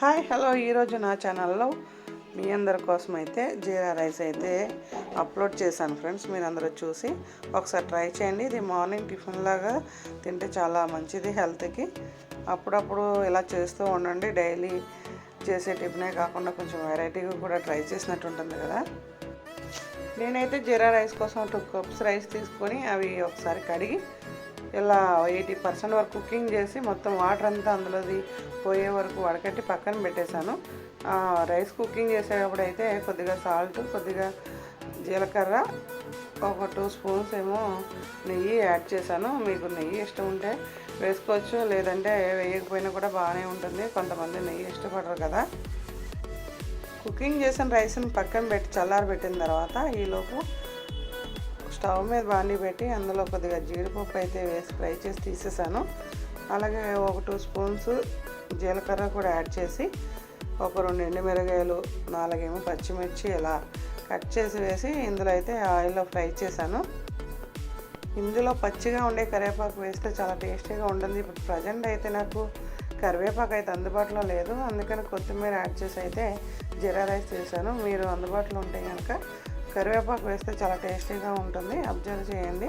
Hi hello. ఈరోజు నా ఛానల్లో మీ అందరి కోసం అయితే జీరా రైస్ అయితే అప్లోడ్ చేశాను ఫ్రెండ్స్. మీరు అందరూ చూసి ఒకసారి ట్రై చేయండి. ఇది మార్నింగ్ టిఫిన్ లాగా తింటే చాలా మంచిది హెల్త్కి. అప్పుడప్పుడు ఇలా చేస్తూ ఉండండి. డైలీ చేసే టిఫినే కాకుండా కొంచెం వెరైటీగా కూడా ట్రై చేసినట్టు ఉంటుంది కదా. నేనైతే జీరా రైస్ కోసం టూ కప్స్ రైస్ తీసుకొని అవి ఒకసారి కడిగి ఇలా ఎయిటీ పర్సెంట్ వరకు కుకింగ్ చేసి మొత్తం వాటర్ అంతా అందులోది పోయే వరకు వడకట్టి పక్కన పెట్టేశాను. రైస్ కుకింగ్ చేసేటప్పుడు అయితే కొద్దిగా సాల్ట్ కొద్దిగా జీలకర్ర ఒక టూ స్పూన్స్ ఏమో నెయ్యి యాడ్ చేశాను. మీకు నెయ్యి ఇష్టం ఉంటే వేసుకోవచ్చు లేదంటే వేయకపోయినా కూడా బాగానే ఉంటుంది. కొంతమంది నెయ్యి ఇష్టపడరు కదా. కుకింగ్ చేసిన రైస్ని పక్కన పెట్టి చల్లారబెట్టిన తర్వాత ఈలోపు స్టవ్ మీద బాండి పెట్టి అందులో కొద్దిగా జీడిపప్పు అయితే వేసి ఫ్రై చేసి తీసేసాను. అలాగే ఒక టూ స్పూన్స్ జీలకర్ర కూడా యాడ్ చేసి ఒక రెండు ఎండుమిరగాయలు నాలుగేమో పచ్చిమిర్చి ఇలా కట్ చేసి వేసి ఇందులో అయితే ఆయిల్లో ఫ్రై చేశాను. ఇందులో పచ్చిగా ఉండే కరివేపాకు వేస్తే చాలా టేస్టీగా ఉంటుంది. ఇప్పుడు ప్రజెంట్ అయితే నాకు కరివేపాకు అయితే అందుబాటులో లేదు. అందుకని కొత్తిమీర యాడ్ చేసి అయితే జీరా రైస్ చేశాను. మీరు అందుబాటులో ఉంటే కనుక కరివేపాకు వేస్తే చాలా టేస్టీగా ఉంటుంది. అబ్జర్వ్ చేయండి.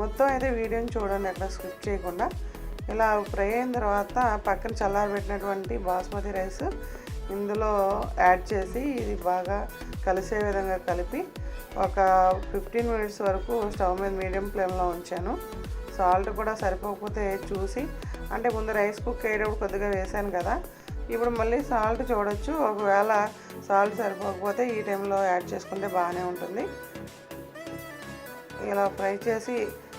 మొత్తం అయితే వీడియోని చూడండి అట్లా స్కిప్ చేయకుండా. ఇలా ఫ్రై అయిన తర్వాత పక్కన చల్లారబెట్టినటువంటి బాస్మతి రైస్ ఇందులో యాడ్ చేసి ఇది బాగా కలిసే విధంగా కలిపి ఒక ఫిఫ్టీన్ మినిట్స్ వరకు స్టవ్ మీద మీడియం ఫ్లేమ్లో ఉంచాను. సాల్ట్ కూడా సరిపోకపోతే చూసి అంటే ముందు రైస్ కుక్ అయ్యేటప్పుడు కొద్దిగా వేసాను కదా ఇప్పుడు మళ్ళీ సాల్ట్ చూడొచ్చు. ఒకవేళ సాల్ట్ సరిపోకపోతే ఈ టైంలో యాడ్ చేసుకుంటే బాగానే ఉంటుంది. ఇలా ఫ్రై చేసి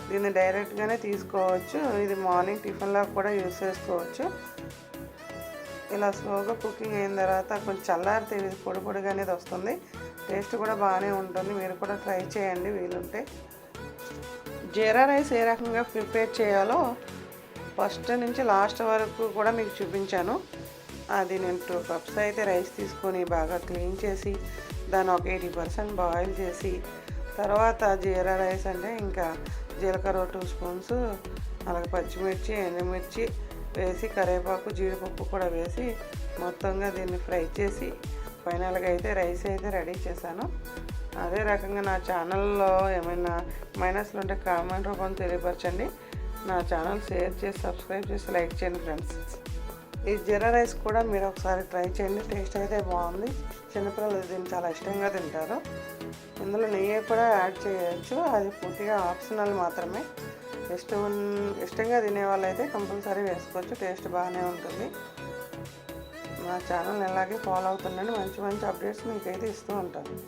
దీన్ని డైరెక్ట్గానే తీసుకోవచ్చు. ఇది మార్నింగ్ టిఫిన్లో కూడా యూస్ చేసుకోవచ్చు. ఇలా స్లోగా కుకింగ్ అయిన తర్వాత కొంచెం చల్లారితే ఇది పొడి పొడిగా అనేది వస్తుంది. టేస్ట్ కూడా బాగానే ఉంటుంది. మీరు కూడా ట్రై చేయండి వీలుంటే. జీరా రైస్ ఏ రకంగా ప్రిపేర్ చేయాలో ఫస్ట్ నుంచి లాస్ట్ వరకు కూడా మీకు చూపించాను. అది నేను టూ కప్స్ అయితే రైస్ తీసుకొని బాగా క్లీన్ చేసి దాన్ని ఒక ఎయిటీ పర్సెంట్ బాయిల్ చేసి తర్వాత జీరా రైస్ అంటే ఇంకా జీలకర్ర టూ స్పూన్స్ అలాగే పచ్చిమిర్చి ఎండుమిర్చి వేసి కరివేపాకు జీడిపప్పు కూడా వేసి మొత్తంగా దీన్ని ఫ్రై చేసి ఫైనల్గా అయితే రైస్ అయితే రెడీ చేశాను. అదే రకంగా నా ఛానల్లో ఏమైనా మైనస్లు ఉంటే కామెంట్ రూపంలో తెలియపరచండి. నా ఛానల్ షేర్ చేసి సబ్స్క్రైబ్ చేసి లైక్ చేయండి ఫ్రెండ్స్. ఈ జీరా రైస్ కూడా మీరు ఒకసారి ట్రై చేయండి టేస్ట్ అయితే బాగుంది. చిన్నపిల్లలు దీన్ని చాలా ఇష్టంగా తింటారు. ఇందులో నెయ్యి కూడా యాడ్ చేయొచ్చు. అది పూర్తిగా ఆప్షనల్ మాత్రమే. ఇష్టం ఇష్టంగా తినే వాళ్ళైతే కంపల్సరీ వేసుకోవచ్చు. టేస్ట్ బాగానే ఉంటుంది. మా ఛానల్ ఇలాగే ఫాలో అవుతుండండి. మంచి మంచి అప్డేట్స్ మీకైతే ఇస్తూ ఉంటాను.